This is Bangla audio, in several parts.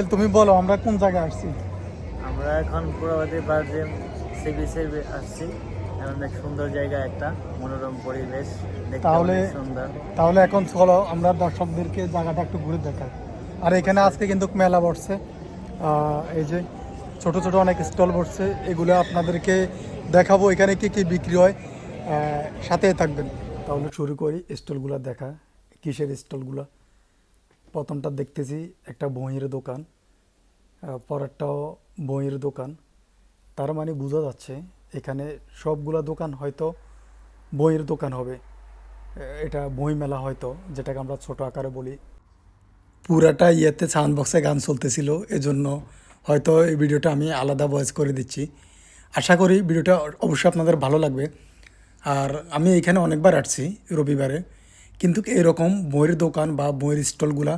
তুমি বলো আমরা কোন জায়গায় আসছি? আমরা এখন পুরোবাদী বার্জিম সি বিচে আসছি। অনেক সুন্দর জায়গা একটা মনোরম পরিবেশ তাহলে- তাহলে এখন চলো আমরা দর্শকদেরকে জায়গাটা একটু ঘুরে দেখাই। আর এখানে আজকে কিন্তু মেলা বসছে। এই যে ছোট ছোট অনেক স্টল বসছে এগুলো আপনাদেরকে দেখাবো এখানে কি কি বিক্রি হয়। সাথে থাকবেন। তাহলে শুরু করি স্টলগুলো দেখা কিসের স্টলগুলো? প্রথমটা দেখতেছি একটা বইয়ের দোকান পরেরটাও বইয়ের দোকান। তার মানে বোঝা যাচ্ছে এখানে সবগুলা দোকান হয়তো বইয়ের দোকান হবে। এটা বই মেলা হয়তো, যেটাকে আমরা ছোট আকারে বলি। পুরাটা ইয়েতে সাউন্ড বক্সে গান চলতেছিল, এজন্য হয়তো এই ভিডিওটা আমি আলাদা ভয়েস করে দিচ্ছি। আশা করি ভিডিওটা অবশ্যই আপনাদের ভালো লাগবে। আর আমি এখানে অনেকবার আসছি রবিবারে। কিন্তু এরকম বইয়ের দোকান বা বইয়ের স্টলগুলা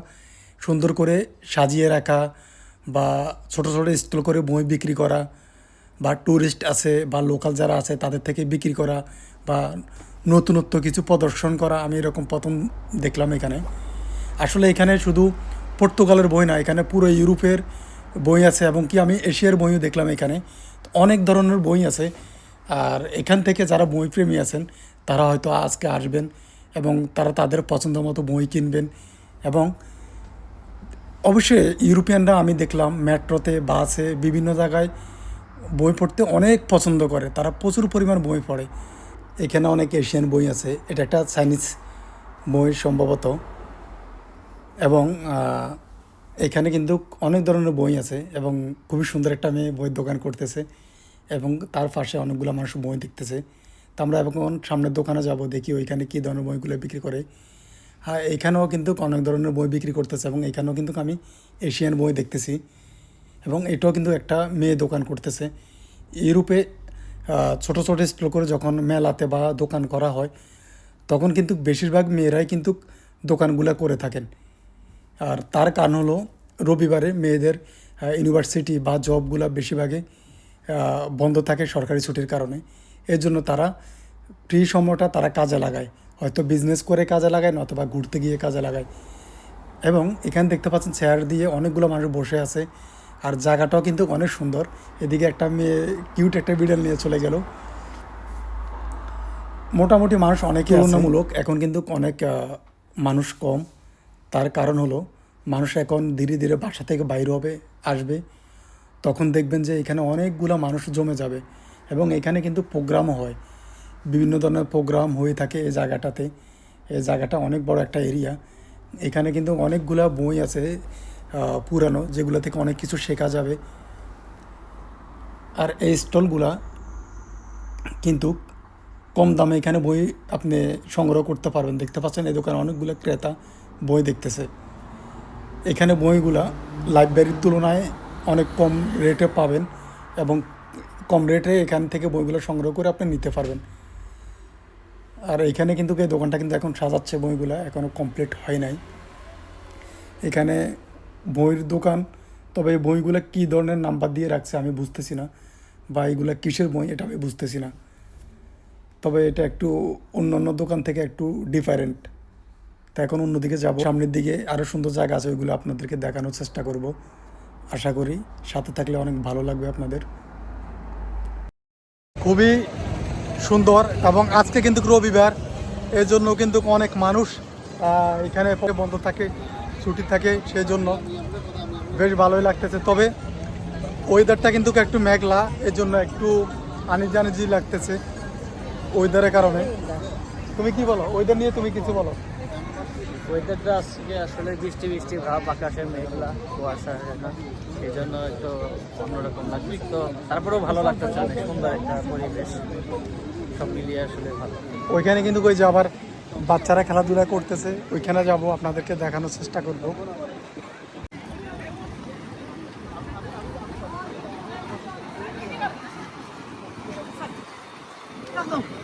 সুন্দর করে সাজিয়ে রাখা বা ছোট ছোট স্টল করে বই বিক্রি করা বা ট্যুরিস্ট আছে বা লোকাল যারা আছে তাদের থেকে বিক্রি করা বা নতুনত্ব কিছু প্রদর্শন করা, আমি এরকম প্রথম দেখলাম এখানে। আসলে এখানে শুধু পর্তুগালের বই না, এখানে পুরো ইউরোপের বই আছে এবং কি আমি এশিয়ার বইও দেখলাম এখানে। অনেক ধরনের বই আছে, আর এখান থেকে যারা বই প্রেমী আছেন, তারা হয়তো আজকে আসবেন। এবং তারা তাদের পছন্দ মতো বই কিনবেন এবং অবশ্যই ইউরোপিয়ানরা আমি দেখলাম মেট্রোতে, বাসে, বিভিন্ন জায়গায় বই পড়তে অনেক পছন্দ করে। তারা প্রচুর পরিমাণ বই পড়ে। এখানে অনেক এশিয়ান বই আছে। এটা একটা চাইনিজ বই সম্ভবত। এবং এখানে কিন্তু অনেক ধরনের বই আছে এবং খুবই সুন্দর একটা মেয়ে বইয়ের দোকান করতেছে এবং তার পাশে অনেকগুলো মানুষ বই দেখতেছে। তো আমরা এখন সামনের দোকানে যাব, দেখি ওইখানে কী ধরনের বইগুলো বিক্রি করে। হ্যাঁ এখানেও কিন্তু অনেক ধরনের বই বিক্রি করতেছে এবং এখানেও কিন্তু আমি এশিয়ান বই দেখতেছি এবং এটাও কিন্তু একটা মেয়ে দোকান করতেছে। ইউরোপে ছোট ছোট স্টল করে যখন মেলাতে বা দোকান করা হয়, তখন কিন্তু বেশিরভাগ মেয়েরাই কিন্তু দোকানগুলো করে থাকেন। আর তার কারণ হলো রবিবারে মেয়েদের ইউনিভার্সিটি বা জবগুলো বেশিরভাগে বন্ধ থাকে সরকারি ছুটির কারণে। এর জন্য তারা ফ্রি সময়টা তারা কাজে লাগায়। হয়তো বিজনেস করে কাজে লাগায় নয়তো ঘুরতে গিয়ে কাজে লাগায়। এবং এখানে দেখতে পাচ্ছেন চেয়ার দিয়ে অনেকগুলো মানুষ বসে আছে। আর জায়গাটাও কিন্তু অনেক সুন্দর। এদিকে একটা মেয়ে কিউট একটা বিড়াল নিয়ে চলে গেল। মোটামুটি মানুষ অনেক তুলনামূলক। এখন কিন্তু অনেক মানুষ কম। তার কারণ হলো মানুষ এখন ধীরে ধীরে বাসা থেকে বাইরে হবে আসবে। তখন দেখবেন যে এখানে অনেকগুলো মানুষ জমে যাবে। এবং এখানে কিন্তু প্রোগ্রামও হয়। বিভিন্ন ধরনের প্রোগ্রাম হয়ে থাকে এই জায়গাটাতে। এই জায়গাটা অনেক বড় একটা এরিয়া। এখানে কিন্তু অনেকগুলা বই আছে পুরানো, যেগুলো থেকে অনেক কিছু শেখা যাবে। আর এই স্টলগুলা কিন্তু কম দামে এখানে বই আপনি সংগ্রহ করতে পারবেন। দেখতে পাচ্ছেন, এই দোকানে অনেকগুলো ক্রেতা বই দেখতেছে। এখানে বইগুলা লাইব্রেরির তুলনায় অনেক কম রেটে পাবেন এবং কম রেটে এখান থেকে বইগুলো সংগ্রহ করে আপনি নিতে পারবেন। আর এখানে কিন্তু এই দোকানটা কিন্তু এখন সাজাচ্ছে বইগুলা এখনও কমপ্লিট হয় নাই। এখানে বইয়ের দোকান, তবে এই বইগুলো কী ধরনের নাম্বার দিয়ে রাখছে আমি বুঝতেছি না, বা এইগুলা কিসের বই এটা আমি বুঝতেছি না। তবে এটা একটু অন্য অন্য দোকান থেকে একটু ডিফারেন্ট তো এখন অন্যদিকে যাব, সামনের দিকে আরও সুন্দর জায়গা আছে, ওইগুলো আপনাদেরকে দেখানোর চেষ্টা করব। আশা করি সাথে থাকলে অনেক ভালো লাগবে আপনাদের। খুবই সুন্দর এবং আজকে কিন্তু রবিবার এর জন্য কিন্তু অনেক মানুষ এখানে বন্ধ থাকে, ছুটি থাকে সেই জন্য বেশ ভালোই লাগতেছে। তবে ওয়েদারটা কিন্তু একটু মেঘলা এর জন্য একটু আনিজি আনিজি লাগতেছে ওয়েদারের কারণে। তুমি কি বলো? ওয়েদার নিয়ে তুমি কিছু বলো? ওয়েদারটা আজকে আসলে বৃষ্টি বৃষ্টি ভাব আকাশে মেঘলা কুয়াশা এখন সেই জন্য একটু অন্যরকম লাগছে। তো তারপরেও ভালো লাগতেছে অনেক সুন্দর একটা পরিবেশ। সব মিলিয়ে আসলে ভালো। ওইখানে কিন্তু ওই যে আবার বাচ্চারা খেলাধুলা করতেছে ওইখানে যাব আপনাদেরকে দেখানোর চেষ্টা করব।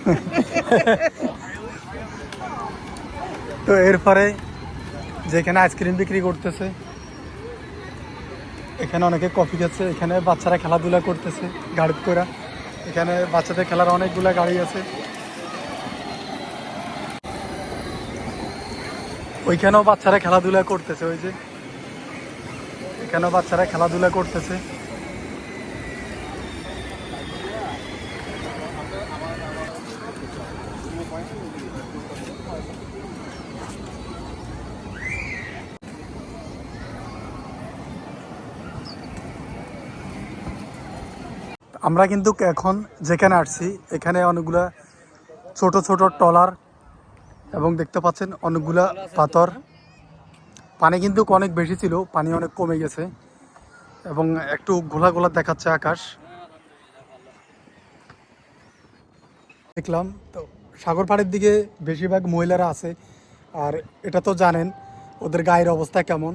তো এরপরে যেখানে আইসক্রিম বিক্রি করতেছে, এখানে অনেকে কফি খাচ্ছে, এখানে বাচ্চারা খেলাধুলা করতেছে গাড়িতে করে এখানে বাচ্চাদের খেলার অনেকগুলা গাড়ি আছে। ওইখানেও বাচ্চারা খেলাধুলা করতেছে, ওই যে। এখানেও বাচ্চারা খেলাধুলা করতেছে। আমরা কিন্তু এখন যেখানে আসছি, এখানে অনেকগুলা ছোট ছোট টলার এবং দেখতে পাচ্ছেন অনেকগুলা পাথর। পানি কিন্তু অনেক বেশি ছিল, পানি অনেক কমে গেছে এবং একটু ঘোলা ঘোলা দেখাচ্ছে আকাশ। দেখলাম তো সাগর পাড়ের দিকে বেশিরভাগ মহিলারা আছে, আর এটা তো জানেন ওদের গায়ের অবস্থা কেমন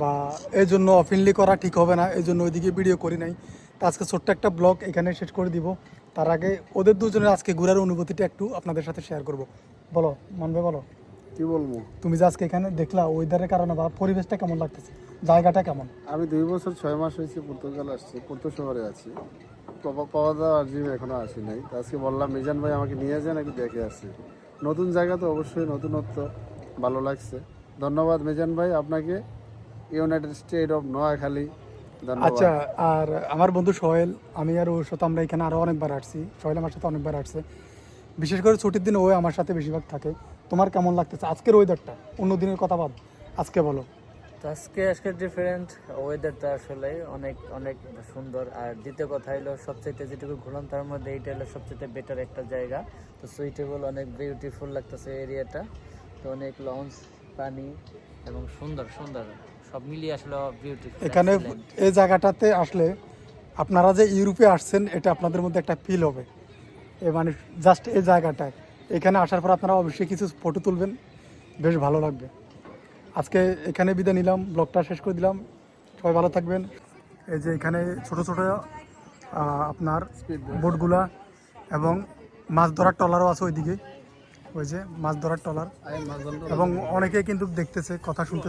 বা এই জন্য অফিনলি করা ঠিক হবে না এই জন্য ওইদিকে ভিডিও করি নাই। তো আজকে ছোট্ট একটা ব্লগ এখানে শেষ করে দিব। তার আগে ওদের দুজনের আজকে ঘোরার অনুভূতিটা একটু আপনাদের সাথে শেয়ার করব। বলো মানবে বলো? কি বলব? তুমি যে আজকে এখানে দেখলা ওয়েদারের কারণে বা পরিবেশটা কেমন লাগতেছে? জায়গাটা কেমন? আমি দুই বছর ছয় মাস হয়েছে পর্তুগাল আসছি পর্তো শহরে আছি। পাওয়া- পাওয়া দাওয়া জিম এখনও আসি নাই। আজকে বললাম মিজান ভাই আমাকে নিয়ে যান একটু দেখে আসি। নতুন জায়গা তো অবশ্যই নতুনত্ব ভালো লাগছে। ধন্যবাদ মিজান ভাই আপনাকে। United state of Noakhali. আচ্ছা আর আমার বন্ধু সোহেল আমি আর ওর সাথে আমরা এখানে আরও অনেকবার আসছি। সোহেল আমার সাথে অনেকবার আসছে। বিশেষ করে ছুটির দিন ও আমার সাথে বেশিরভাগ থাকে। তোমার কেমন লাগতেছে? আজকের ওয়েদারটা অন্য দিনের কথা বাদ আজকে বলো। তো আজকে আজকে ডিফারেন্ট ওয়েদারটা আসলে অনেক অনেক সুন্দর। আর দ্বিতীয় কথা হলো সবচেয়ে যেটুকু ঘুরলাম তার মধ্যে এইটা হলো সবচেয়ে বেটার একটা জায়গা। তো সুইটেবল অনেক বিউটিফুল লাগতেছে এরিয়াটা তো অনেক লঞ্চ পানি এবং সুন্দর সুন্দর। সব মিলিয়ে আসলে বিউটিফুল এখানে এই জায়গাটাতে আসলে আপনারা যে ইউরোপে আসছেন এটা আপনাদের মধ্যে একটা ফিল হবে। এ মানে জাস্ট এই জায়গাটায়। এখানে আসার পর আপনারা অবশ্যই কিছু ফটো তুলবেন। বেশ ভালো লাগবে। আজকে এখানে বিদায় নিলাম ব্লগটা শেষ করে দিলাম। সবাই ভালো থাকবেন। এই যে এখানে ছোট ছোট আপনার বোটগুলা এবং মাছ ধরার ট্রলারও আছে ওইদিকে। ওই যে মাছ ধরার ট্রলার। এবং অনেকে কিন্তু দেখতেছে কথা শুনতেছে।